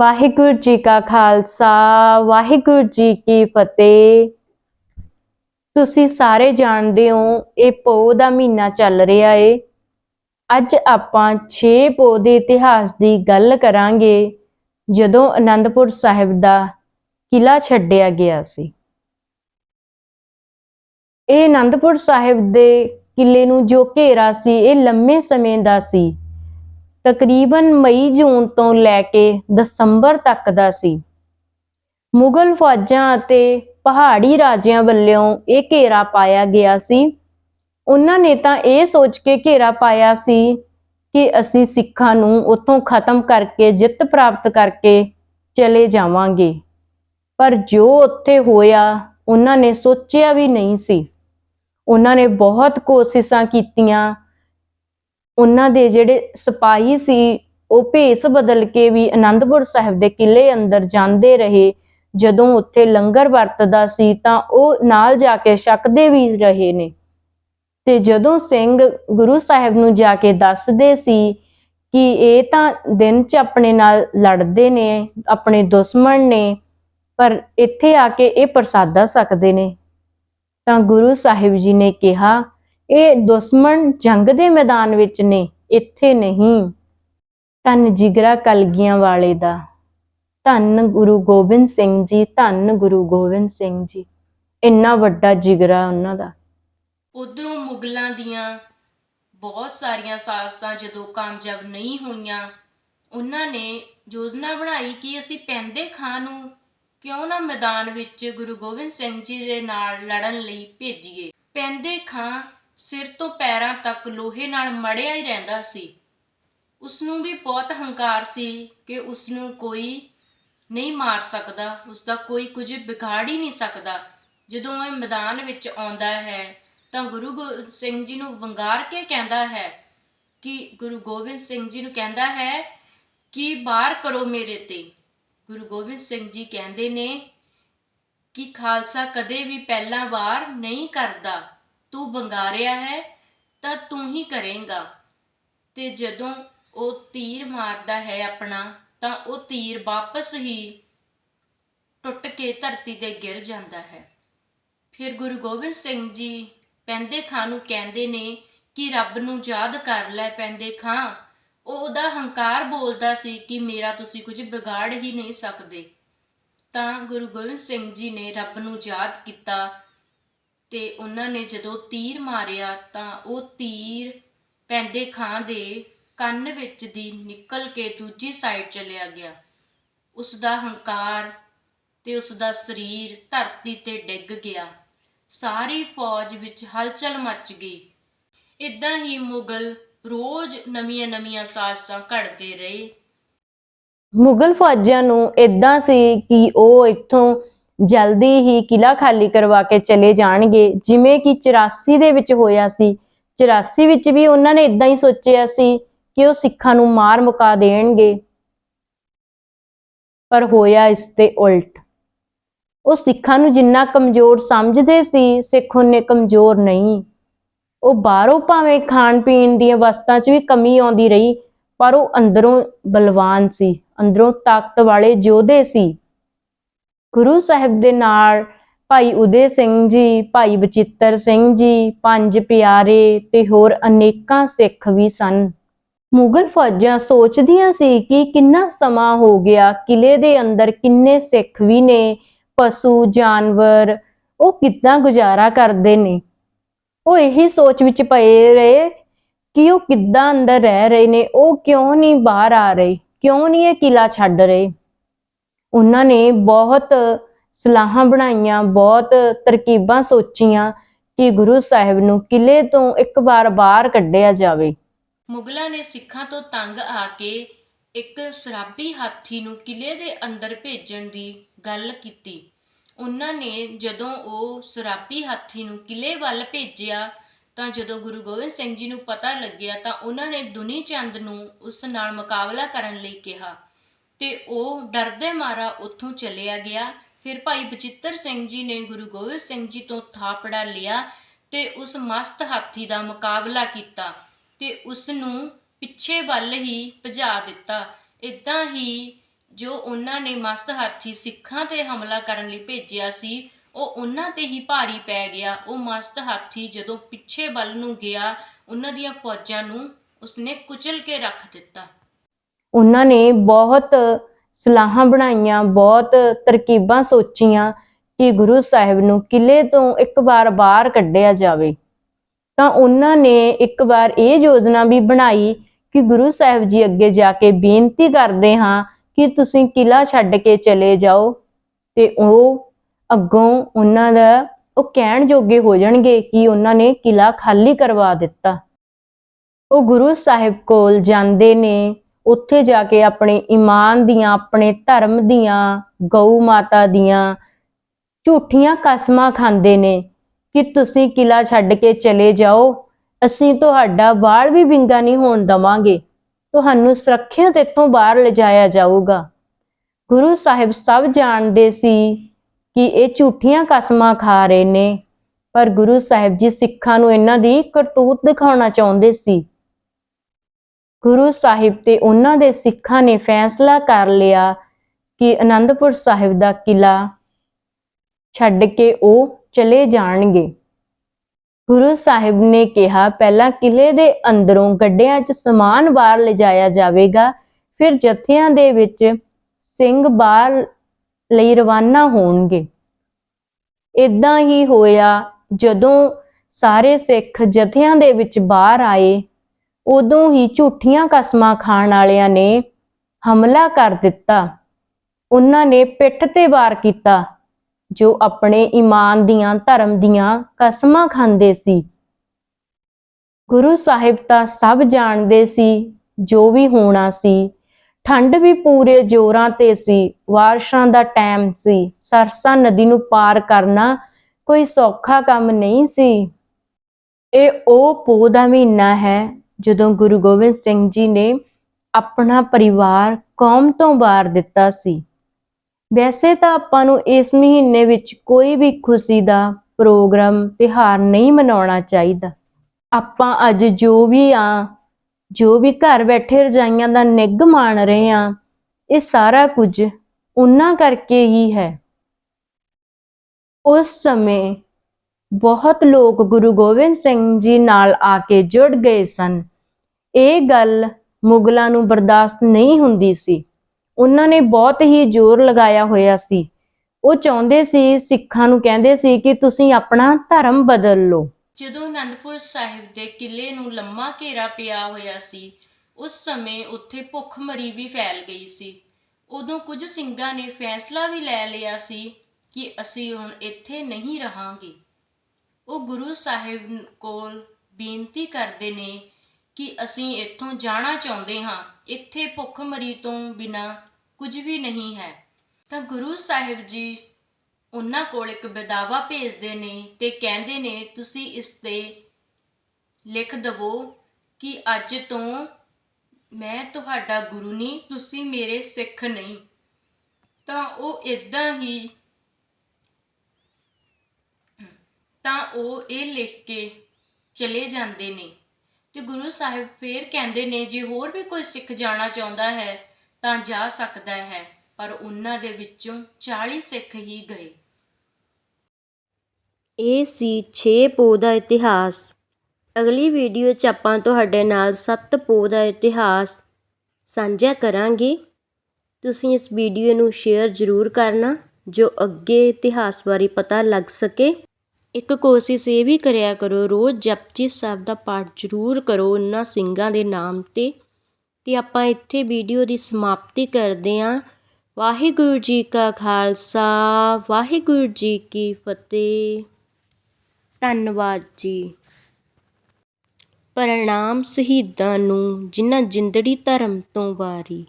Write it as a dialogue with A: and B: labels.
A: ਵਾਹਿਗੁਰੂ ਜੀ ਕਾ ਖਾਲਸਾ, ਵਾਹਿਗੁਰੂ ਜੀ ਕੀ ਫਤਿਹ। ਤੁਸੀਂ ਸਾਰੇ ਜਾਣਦੇ ਹੋ, ਇਹ ਪੋਹ ਦਾ ਮਹੀਨਾ ਚੱਲ ਰਿਹਾ ਏ। ਅੱਜ ਆਪਾਂ 6 ਪੋਹ ਦੇ ਇਤਿਹਾਸ ਦੀ ਗੱਲ ਕਰਾਂਗੇ, ਜਦੋਂ ਅਨੰਦਪੁਰ ਸਾਹਿਬ ਦਾ ਕਿਲਾ ਛੱਡਿਆ ਗਿਆ ਸੀ। ਇਹ ਅਨੰਦਪੁਰ ਸਾਹਿਬ ਦੇ ਕਿਲੇ ਨੂੰ ਜੋ ਘੇਰਾ ਸੀ, ਇਹ ਲੰਮੇ ਸਮੇਂ ਦਾ ਸੀ। ਤਕਰੀਬਨ ਮਈ ਜੂਨ ਤੋਂ ਲੈ ਕੇ ਦਸੰਬਰ ਤੱਕ ਦਾ ਸੀ। ਮੁਗਲ ਫੌਜਾਂ ਅਤੇ ਪਹਾੜੀ ਰਾਜਿਆਂ ਵੱਲੋਂ ਇਹ ਘੇਰਾ ਪਾਇਆ ਗਿਆ ਸੀ। ਉਹਨਾਂ ਨੇ ਤਾਂ ਇਹ ਸੋਚ ਕੇ ਘੇਰਾ ਪਾਇਆ ਸੀ ਕਿ ਅਸੀਂ ਸਿੱਖਾਂ ਨੂੰ ਉੱਥੋਂ ਖਤਮ ਕਰਕੇ, ਜਿੱਤ ਪ੍ਰਾਪਤ ਕਰਕੇ ਚਲੇ ਜਾਵਾਂਗੇ। ਪਰ ਜੋ ਉੱਥੇ ਹੋਇਆ, ਉਹਨਾਂ ਨੇ ਸੋਚਿਆ ਵੀ ਨਹੀਂ ਸੀ। ਉਹਨਾਂ ਨੇ ਬਹੁਤ ਕੋਸ਼ਿਸ਼ਾਂ ਕੀਤੀਆਂ ਉਹਨਾਂ ਦੇ ਜਿਹੜੇ ਸਿਪਾਹੀ ਸੀ, ਉਹ ਭੇਸ ਬਦਲ ਕੇ ਵੀ ਆਨੰਦਪੁਰ ਸਾਹਿਬ ਦੇ ਕਿਲੇ ਅੰਦਰ ਜਾਂਦੇ ਰਹੇ। ਜਦੋਂ ਉੱਥੇ ਲੰਗਰ ਵਰਤਦਾ ਸੀ, ਤਾਂ ਉਹ ਨਾਲ ਜਾ ਕੇ ਛਕਦੇ ਵੀ ਰਹੇ ਨੇ। ਤੇ ਜਦੋਂ ਸਿੰਘ ਗੁਰੂ ਸਾਹਿਬ ਨੂੰ ਜਾ ਕੇ ਦੱਸਦੇ ਸੀ ਕਿ ਇਹ ਤਾਂ ਦਿਨ 'ਚ ਆਪਣੇ ਨਾਲ ਲੜਦੇ ਨੇ, ਆਪਣੇ ਦੁਸ਼ਮਣ ਨੇ, ਪਰ ਇੱਥੇ ਆ ਕੇ ਇਹ ਪ੍ਰਸਾਦਾ ਸਕਦੇ ਨੇ, ਤਾਂ ਗੁਰੂ ਸਾਹਿਬ ਜੀ ਨੇ ਕਿਹਾ ਇਹ ਦੁਸ਼ਮਣ ਜੰਗ ਦੇ ਮੈਦਾਨ ਵਿੱਚ ਨੇ, ਇੱਥੇ ਨਹੀਂ। ਧੰਨ ਜਿਗਰਾ ਕਲਗੀਆਂ ਵਾਲੇ ਦਾ। ਧੰਨ ਗੁਰੂ ਗੋਬਿੰਦ ਸਿੰਘ ਜੀ, ਧੰਨ ਗੁਰੂ ਗੋਬਿੰਦ ਸਿੰਘ ਜੀ। ਇੰਨਾ ਵੱਡਾ ਜਿਗਰਾ ਉਹਨਾਂ ਦਾ।
B: ਉਧਰੋਂ ਮੁਗਲਾਂ ਦੀਆਂ ਬਹੁਤ ਸਾਰੀਆਂ ਸਾਜ਼ਸਾਂ ਜਦੋਂ ਕਾਮਯਾਬ ਨਹੀਂ ਹੋਈਆਂ, ਉਹਨਾਂ ਨੇ ਯੋਜਨਾ ਬਣਾਈ ਕਿ ਅਸੀਂ ਪੈਂਦੇ ਖਾਂ ਨੂੰ ਕਿਉਂ ਨਾ ਮੈਦਾਨ ਵਿੱਚ ਗੁਰੂ ਗੋਬਿੰਦ ਸਿੰਘ ਜੀ ਦੇ ਨਾਲ ਲੜਨ ਲਈ ਭੇਜੀਏ। ਪੈਂਦੇ ਖਾਂ ਸਿਰ ਤੋਂ ਪੈਰਾਂ ਤੱਕ ਲੋਹੇ ਨਾਲ ਮੜਿਆ ਹੀ ਰਹਿੰਦਾ ਸੀ। ਉਸ ਨੂੰ ਵੀ ਬਹੁਤ ਹੰਕਾਰ ਸੀ ਕਿ ਉਸ ਨੂੰ ਕੋਈ ਨਹੀਂ ਮਾਰ ਸਕਦਾ ਉਸ ਦਾ ਕੋਈ ਕੁਝ ਵਿਗਾੜ ਹੀ ਨਹੀਂ ਸਕਦਾ। ਜਦੋਂ ਇਹ ਮੈਦਾਨ ਵਿੱਚ ਆਉਂਦਾ ਹੈ, ਤਾਂ ਗੁਰੂ ਗੋ- ਸਿੰਘ ਜੀ ਨੂੰ ਵੰਗਾਰ ਕੇ ਕਹਿੰਦਾ ਹੈ ਕਿ, ਗੁਰੂ ਗੋਬਿੰਦ ਸਿੰਘ ਜੀ ਨੂੰ ਕਹਿੰਦਾ ਹੈ ਕਿ ਬਾਹਰ ਕਰੋ ਮੇਰੇ ਤੇ। ਗੁਰੂ ਗੋਬਿੰਦ ਸਿੰਘ ਜੀ ਕਹਿੰਦੇ ਨੇ ਕਿ ਖਾਲਸਾ ਕਦੇ ਵੀ ਪਹਿਲਾਂ ਵਾਰ ਨਹੀਂ ਕਰਦਾ। ਤੂੰ ਬੰਗਾਰਿਆ ਹੈ, ਤਾਂ ਤੂੰ ਹੀ ਕਰੇਂਗਾ। ਤੇ ਜਦੋਂ ਉਹ ਤੀਰ ਮਾਰਦਾ ਹੈ ਆਪਣਾ, ਤਾਂ ਉਹ ਤੀਰ ਵਾਪਸ ਹੀ ਟੁੱਟ ਕੇ ਧਰਤੀ ਤੇ ਗਿਰ ਜਾਂਦਾ ਹੈ। ਫਿਰ ਗੁਰੂ ਗੋਬਿੰਦ ਸਿੰਘ ਜੀ ਪੈਂਦੇ ਖਾਂ ਨੂੰ ਕਹਿੰਦੇ ਨੇ ਕਿ ਰੱਬ ਨੂੰ ਯਾਦ ਕਰ ਲੈ ਪੈਂਦੇ ਖਾਂ। ਉਹਦਾ ਹੰਕਾਰ ਬੋਲਦਾ ਸੀ ਕਿ ਮੇਰਾ ਤੁਸੀਂ ਕੁਝ ਵਿਗਾੜ ਹੀ ਨਹੀਂ ਸਕਦੇ। ਤਾਂ ਗੁਰੂ ਗੋਬਿੰਦ ਸਿੰਘ ਜੀ ਨੇ ਰੱਬ ਨੂੰ ਯਾਦ ਕੀਤਾ ਤੇ ਉਹਨਾਂ ਨੇ ਜਦੋਂ ਤੀਰ ਮਾਰਿਆ ਤਾਂ ਉਹ ਤੀਰ ਪੈਂਦੇ ਖਾਂ ਦੇ ਕੰਨ ਵਿੱਚ ਦੀ ਨਿਕਲ ਕੇ ਦੂਜੀ ਸਾਈਡ ਚਲਿਆ ਗਿਆ। ਉਸ ਦਾ ਹੰਕਾਰ ਤੇ ਉਸ ਦਾ ਸਰੀਰ ਧਰਤੀ ਤੇ ਡਿੱਗ ਗਿਆ। ਸਾਰੀ ਫੌਜ ਵਿੱਚ ਹਲਚਲ ਮਚ ਗਈ। ਇਦਾਂ ਹੀ ਮੁਗਲ ਰੋਜ਼ ਨਵੀਆਂ-ਨਵੀਆਂ ਸਾਜ਼ਸਾਂ ਘੜਦੇ ਰਹੇ।
A: ਮੁਗਲ ਫੌਜਾਂ ਨੂੰ ਇਦਾਂ ਸੀ ਕਿ ਉਹ ਇੱਥੋਂ ਜਲਦੀ ਹੀ ਕਿਲਾ ਖਾਲੀ ਕਰਵਾ ਕੇ ਚਲੇ ਜਾਣਗੇ। ਜਿਵੇਂ ਕਿ 84 ਦੇ ਵਿੱਚ ਹੋਇਆ ਸੀ। 84 ਵਿੱਚ ਵੀ ਉਹਨਾਂ ਨੇ ਇਦਾਂ ਹੀ ਸੋਚਿਆ ਸੀ ਕਿ ਉਹ ਸਿੱਖਾਂ ਨੂੰ ਮਾਰ ਮੁਕਾ ਦੇਣਗੇ। ਪਰ ਹੋਇਆ ਇਸ ਤੇ ਉਲਟ। ਉਹ ਸਿੱਖਾਂ ਨੂੰ ਜਿੰਨਾ ਕਮਜ਼ੋਰ ਸਮਝਦੇ ਸੀ, ਸਿੱਖ ਉਹਨੇ ਕਮਜ਼ੋਰ ਨਹੀਂ। ਉਹ ਬਾਹਰੋਂ ਭਾਵੇਂ ਖਾਣ ਪੀਣ ਦੀਆਂ ਵਸਤਾਂ 'ਚ ਵੀ ਕਮੀ ਆਉਂਦੀ ਰਹੀ, ਪਰ ਉਹ ਅੰਦਰੋਂ ਬਲਵਾਨ ਸੀ। ਅੰਦਰੋਂ ਤਾਕਤ ਵਾਲੇ ਯੋਧੇ ਸੀ। ਗੁਰੂ ਸਾਹਿਬ ਦੇ ਨਾਲ ਭਾਈ ਉਦੇ ਸਿੰਘ ਜੀ, ਭਾਈ ਬਚਿੱਤਰ ਸਿੰਘ ਜੀ, ਪੰਜ ਪਿਆਰੇ ਤੇ ਹੋਰ ਅਨੇਕਾਂ ਸਿੱਖ ਵੀ ਸਨ। ਮੁਗਲ ਫੌਜਾਂ ਸੋਚਦੀਆਂ ਸੀ ਕਿ ਕਿੰਨਾ ਸਮਾਂ ਹੋ ਗਿਆ ਕਿਲੇ ਦੇ ਅੰਦਰ ਕਿੰਨੇ ਸਿੱਖ ਵੀ ਨੇ, ਪਸ਼ੂ, ਜਾਨਵਰ, ਉਹ ਕਿੱਦਾਂ ਗੁਜ਼ਾਰਾ ਕਰਦੇ ਨੇ? ਉਹ ਇਹੀ ਸੋਚ ਵਿੱਚ ਪਏ ਰਹੇ ਕਿ ਉਹ ਕਿੱਦਾਂ ਅੰਦਰ ਰਹਿ ਰਹੇ ਨੇ, ਉਹ ਕਿਉਂ ਨਹੀਂ ਬਾਹਰ ਆ ਰਹੇ, ਕਿਉਂ ਨਹੀਂ ਇਹ ਕਿਲਾ ਛੱਡ ਰਹੇ? ਉਹਨਾਂ ਨੇ ਬਹੁਤ ਸਲਾਹਾਂ ਬਣਾਈਆਂ, ਬਹੁਤ ਤਰਕੀਬਾਂ ਸੋਚੀਆਂ ਕਿ ਗੁਰੂ ਸਾਹਿਬ ਨੂੰ ਕਿਲੇ ਤੋਂ ਇੱਕ ਵਾਰ ਬਾਹਰ ਕੱਢਿਆ ਜਾਵੇ।
B: ਮੁਗਲਾਂ ਨੇ ਸਿੱਖਾਂ ਤੋਂ ਤੰਗ ਆ ਕੇ ਇੱਕ ਸਰਾਬੀ ਹਾਥੀ ਨੂੰ ਕਿਲੇ ਦੇ ਅੰਦਰ ਭੇਜਣ ਦੀ ਗੱਲ ਕੀਤੀ। ਉਹਨਾਂ ਨੇ ਜਦੋਂ ਉਹ ਸਰਾਬੀ ਹਾਥੀ ਨੂੰ ਕਿਲੇ ਵੱਲ ਭੇਜਿਆ, ਤਾਂ ਜਦੋਂ ਗੁਰੂ ਗੋਬਿੰਦ ਸਿੰਘ ਜੀ ਨੂੰ ਪਤਾ ਲੱਗਿਆ, ਤਾਂ ਉਹਨਾਂ ਨੇ ਦੁਨੀ ਚੰਦ ਨੂੰ ਉਸ ਨਾਲ ਮੁਕਾਬਲਾ ਕਰਨ ਲਈ ਕਿਹਾ। ਤੇ ਉਹ ਡਰਦੇ ਮਾਰਾ ਉੱਥੋਂ ਚਲਿਆ ਗਿਆ। ਫਿਰ ਭਾਈ ਬਚਿੱਤਰ ਸਿੰਘ ਜੀ ਨੇ ਗੁਰੂ ਗੋਬਿੰਦ ਸਿੰਘ ਜੀ ਤੋਂ ਥਾਪੜਾ ਲਿਆ ਤੇ ਉਸ ਮਸਤ ਹਾਥੀ ਦਾ ਮੁਕਾਬਲਾ ਕੀਤਾ ਤੇ ਉਸ ਨੂੰ ਪਿੱਛੇ ਵੱਲ ਹੀ ਭਜਾ ਦਿੱਤਾ। ਇਦਾਂ ਹੀ ਜੋ ਉਹਨਾਂ ਨੇ ਮਸਤ ਹਾਥੀ ਸਿੱਖਾਂ ਤੇ ਹਮਲਾ ਕਰਨ ਲਈ ਭੇਜਿਆ ਸੀ, ਉਹ ਉਹਨਾਂ ਤੇ ਹੀ ਭਾਰੀ ਪੈ ਗਿਆ। ਉਹ ਮਸਤ ਹਾਥੀ ਜਦੋਂ ਪਿੱਛੇ ਵੱਲ ਨੂੰ ਗਿਆ, ਉਹਨਾਂ ਦੀਆਂ ਫੌਜਾਂ ਨੂੰ ਉਸਨੇ ਕੁਚਲ ਕੇ ਰੱਖ ਦਿੱਤਾ।
A: ਉਹਨਾਂ ਨੇ ਬਹੁਤ ਸਲਾਹਾਂ ਬਣਾਈਆਂ, ਬਹੁਤ ਤਰਕੀਬਾਂ ਸੋਚੀਆਂ ਕਿ ਗੁਰੂ ਸਾਹਿਬ ਨੂੰ ਕਿਲੇ ਤੋਂ ਇੱਕ ਵਾਰ ਬਾਹਰ ਕੱਢਿਆ ਜਾਵੇ। ਤਾਂ ਉਹਨਾਂ ਨੇ ਇੱਕ ਵਾਰ ਇਹ ਯੋਜਨਾ ਵੀ ਬਣਾਈ ਕਿ ਗੁਰੂ ਸਾਹਿਬ ਜੀ ਅੱਗੇ ਜਾ ਕੇ ਬੇਨਤੀ ਕਰਦੇ ਹਾਂ ਕਿ ਤੁਸੀਂ ਕਿਲਾ ਛੱਡ ਕੇ ਚਲੇ ਜਾਓ ਤੇ ਉਹ ਅੱਗੋਂ ਉਹਨਾਂ ਦਾ, ਉਹ ਕਹਿਣ ਜੋਗੇ ਹੋ ਜਾਣਗੇ ਕਿ ਉਹਨਾਂ ਨੇ ਕਿਲਾ ਖਾਲੀ ਕਰਵਾ ਦਿੱਤਾ। ਉਹ ਗੁਰੂ ਸਾਹਿਬ ਕੋਲ ਜਾਂਦੇ ਨੇ ਉੱਥੇ ਜਾ ਕੇ ਆਪਣੇ ਈਮਾਨ ਦੀਆਂ, ਆਪਣੇ ਧਰਮ ਦੀਆਂ, ਗਊ ਮਾਤਾ ਦੀਆਂ ਝੂਠੀਆਂ ਕਸਮਾਂ ਖਾਂਦੇ ਨੇ ਕਿ ਤੁਸੀਂ ਕਿਲਾ ਛੱਡ ਕੇ ਚਲੇ ਜਾਓ। ਅਸੀਂ ਤੁਹਾਡਾ ਵਾਲ ਵੀ ਵਿੰਗਾ ਨਹੀਂ ਹੋਣ ਦਵਾਂਗੇ। ਤੁਹਾਨੂੰ ਸੁਰੱਖਿਅਤ ਇੱਥੋਂ ਬਾਹਰ ਲਿਜਾਇਆ ਜਾਊਗਾ। ਗੁਰੂ ਸਾਹਿਬ ਸਭ ਜਾਣਦੇ ਸੀ ਕਿ ਇਹ ਝੂਠੀਆਂ ਕਸਮਾਂ ਖਾ ਰਹੇ ਨੇ, ਪਰ ਗੁਰੂ ਸਾਹਿਬ ਜੀ ਸਿੱਖਾਂ ਨੂੰ ਇਹਨਾਂ ਦੀ ਕਰਤੂਤ ਦਿਖਾਉਣਾ ਚਾਹੁੰਦੇ ਸੀ। ਗੁਰੂ ਸਾਹਿਬ ਤੇ ਉਹਨਾਂ ਦੇ ਸਿੱਖਾਂ ਨੇ ਫੈਸਲਾ ਕਰ ਲਿਆ ਕਿ ਅਨੰਦਪੁਰ ਸਾਹਿਬ ਦਾ ਕਿਲਾ ਛੱਡ ਕੇ ਉਹ ਚਲੇ ਜਾਣਗੇ। ਗੁਰੂ ਸਾਹਿਬ ਨੇ ਕਿਹਾ, ਪਹਿਲਾਂ ਕਿਲੇ ਦੇ ਅੰਦਰੋਂ ਗੱਡਿਆਂ 'ਚ ਸਮਾਨ ਬਾਹਰ ਲਿਜਾਇਆ ਜਾਵੇਗਾ, ਫਿਰ ਜਥਿਆਂ ਦੇ ਵਿੱਚ ਸਿੰਘ ਬਾਹਰ ਲਈ ਰਵਾਨਾ ਹੋਣਗੇ। ਇਦਾਂ ਹੀ ਹੋਇਆ ਜਦੋਂ ਸਾਰੇ ਸਿੱਖ ਜਥਿਆਂ ਦੇ ਵਿੱਚ ਬਾਹਰ ਆਏ। ਉਦੋਂ ਹੀ ਝੂਠੀਆਂ ਕਸਮਾਂ ਖਾਣ ਵਾਲਿਆਂ ਨੇ ਹਮਲਾ ਕਰ ਦਿੱਤਾ। ਉਹਨਾਂ ਨੇ ਪਿੱਠ ਤੇ ਵਾਰ ਕੀਤਾ, ਜੋ ਆਪਣੇ ਈਮਾਨ ਦੀਆਂ, ਧਰਮ ਦੀਆਂ ਕਸਮਾਂ ਖਾਂਦੇ ਸੀ। ਗੁਰੂ ਸਾਹਿਬ ਤਾਂ ਸਭ ਜਾਣਦੇ ਸੀ, ਜੋ ਵੀ ਹੋਣਾ ਸੀ। ਠੰਡ ਵੀ ਪੂਰੇ ਜ਼ੋਰਾਂ ਤੇ ਸੀ, ਵਾਰਸ਼ਾਂ ਦਾ ਟਾਈਮ ਸੀ। ਸਰਸਾ ਨਦੀ ਨੂੰ ਪਾਰ ਕਰਨਾ ਕੋਈ ਸੌਖਾ ਕੰਮ ਨਹੀਂ ਸੀ। ਇਹ ਉਹ ਪੋਹ ਦਾ ਮਹੀਨਾ ਹੈ ਜਦੋਂ ਗੁਰੂ ਗੋਬਿੰਦ ਸਿੰਘ ਜੀ ਨੇ ਆਪਣਾ ਪਰਿਵਾਰ ਕੌਮ ਤੋਂ ਵਾਰ ਦਿੱਤਾ ਸੀ, ਵੈਸੇ ਤਾਂ ਆਪਾਂ ਨੂੰ ਇਸ ਮਹੀਨੇ ਵਿੱਚ ਕੋਈ ਵੀ ਖੁਸ਼ੀ ਦਾ ਪ੍ਰੋਗਰਾਮ ਤਿਹਾਰ ਨਹੀਂ ਮਨਾਉਣਾ ਚਾਹੀਦਾ। ਆਪਾਂ ਅੱਜ ਜੋ ਵੀ ਆ, ਜੋ ਵੀ ਘਰ ਬੈਠੇ ਰਜਾਈਆਂ ਦਾ ਨਿੱਘ ਮਾਣ ਰਹੇ ਆ, ਇਹ ਸਾਰਾ ਕੁਝ ਉਹਨਾਂ ਕਰਕੇ ਹੀ ਹੈ। ਉਸ ਸਮੇਂ ਬਹੁਤ ਲੋਕ ਗੁਰੂ ਗੋਬਿੰਦ ਸਿੰਘ ਜੀ ਨਾਲ ਆ ਕੇ ਜੁੜ ਗਏ ਸਨ। ਇਹ ਗੱਲ ਮੁਗਲਾਂ ਨੂੰ ਬਰਦਾਸ਼ਤ ਨਹੀਂ ਹੁੰਦੀ ਸੀ। ਉਹਨਾਂ ਨੇ ਬਹੁਤ ਹੀ ਜ਼ੋਰ ਲਗਾਇਆ ਹੋਇਆ ਸੀ। ਉਹ ਚਾਹੁੰਦੇ ਸੀ, ਸਿੱਖਾਂ ਨੂੰ ਕਹਿੰਦੇ ਸੀ ਕਿ ਤੁਸੀਂ ਆਪਣਾ ਧਰਮ ਬਦਲ ਲਓ।
B: ਜਦੋਂ ਅਨੰਦਪੁਰ ਸਾਹਿਬ ਦੇ ਕਿਲੇ ਨੂੰ ਲੰਮਾ ਘੇਰਾ ਪਿਆ ਹੋਇਆ ਸੀ, ਉਸ ਸਮੇਂ ਉੱਥੇ ਭੁੱਖਮਰੀ ਵੀ ਫੈਲ ਗਈ ਸੀ। ਉਦੋਂ ਕੁਝ ਸਿੰਘਾਂ ਨੇ ਫੈਸਲਾ ਵੀ ਲੈ ਲਿਆ ਸੀ ਕਿ ਅਸੀਂ ਹੁਣ ਇੱਥੇ ਨਹੀਂ ਰਹਾਂਗੇ। ਉਹ ਗੁਰੂ ਸਾਹਿਬ ਕੋਲ ਬੇਨਤੀ ਕਰਦੇ ਨੇ ਕਿ ਅਸੀਂ ਇੱਥੋਂ ਜਾਣਾ ਚਾਹੁੰਦੇ ਹਾਂ, ਇੱਥੇ ਭੁੱਖਮਰੀ ਤੋਂ ਬਿਨਾ ਕੁਝ ਵੀ ਨਹੀਂ ਹੈ। ਤਾਂ ਗੁਰੂ ਸਾਹਿਬ ਜੀ ਉਹਨਾਂ ਕੋਲ ਇੱਕ ਬਦਾਵਾ ਭੇਜਦੇ ਨੇ ਤੇ ਕਹਿੰਦੇ ਨੇ, ਤੁਸੀਂ ਇਸ ਤੇ ਲਿਖ ਦਵੋ ਕਿ ਅੱਜ ਤੋਂ ਮੈਂ ਤੁਹਾਡਾ ਗੁਰੂ ਨਹੀਂ, ਤੁਸੀਂ ਮੇਰੇ ਸਿੱਖ ਨਹੀਂ। ਤਾਂ ਉਹ ਇਦਾਂ ਹੀ ਤਾਂ ਉਹ ਇਹ ਲਿਖ ਕੇ ਚਲੇ ਜਾਂਦੇ ਨੇ। ਤੇ ਗੁਰੂ ਸਾਹਿਬ ਫੇਰ ਕਹਿੰਦੇ ਨੇ, ਜੇ ਹੋਰ ਵੀ ਕੋਈ ਸਿੱਖ ਜਾਣਾ ਚਾਹੁੰਦਾ ਹੈ, ਤਾਂ ਜਾ ਸਕਦਾ ਹੈ, ਪਰ ਉਹਨਾਂ ਦੇ ਵਿੱਚੋਂ 40 ਸਿੱਖ ਹੀ ਗਏ।
C: ਇਹ ਸੀ 6 ਪੋ ਦਾ ਇਤਿਹਾਸ। ਅਗਲੀ ਵੀਡੀਓ 'ਚ ਆਪਾਂ ਤੁਹਾਡੇ ਨਾਲ 7 ਪੋ ਦਾ ਇਤਿਹਾਸ ਸਾਂਝਾ ਕਰਾਂਗੇ। ਤੁਸੀਂ ਇਸ ਵੀਡੀਓ ਨੂੰ ਸ਼ੇਅਰ ਜ਼ਰੂਰ ਕਰਨਾ, ਜੋ ਅੱਗੇ ਇਤਿਹਾਸ ਬਾਰੇ ਪਤਾ ਲੱਗ ਸਕੇ। ਇੱਕ ਕੋਸ਼ਿਸ਼ ਇਹ ਵੀ ਕਰਿਆ ਕਰੋ, ਰੋਜ਼ ਜਪਜੀ ਸਾਹਿਬ ਦਾ ਪਾਠ ਜ਼ਰੂਰ ਕਰੋ ਉਹਨਾਂ ਸਿੰਘਾਂ ਦੇ ਨਾਮ ਤੇ। ਤੇ ਆਪਾਂ ਇੱਥੇ ਵੀਡੀਓ ਦੀ ਸਮਾਪਤੀ ਕਰਦੇ ਹਾਂ। ਵਾਹਿਗੁਰੂ ਜੀ ਕਾ ਖਾਲਸਾ, ਵਾਹਿਗੁਰੂ ਜੀ ਕੀ ਫਤਿਹ। ਧੰਨਵਾਦ ਜੀ। ਪ੍ਰਣਾਮ ਸ਼ਹੀਦਾਂ ਨੂੰ, ਜਿਨ੍ਹਾਂ ਜਿੰਦੜੀ ਧਰਮ ਤੋਂ ਵਾਰੀ।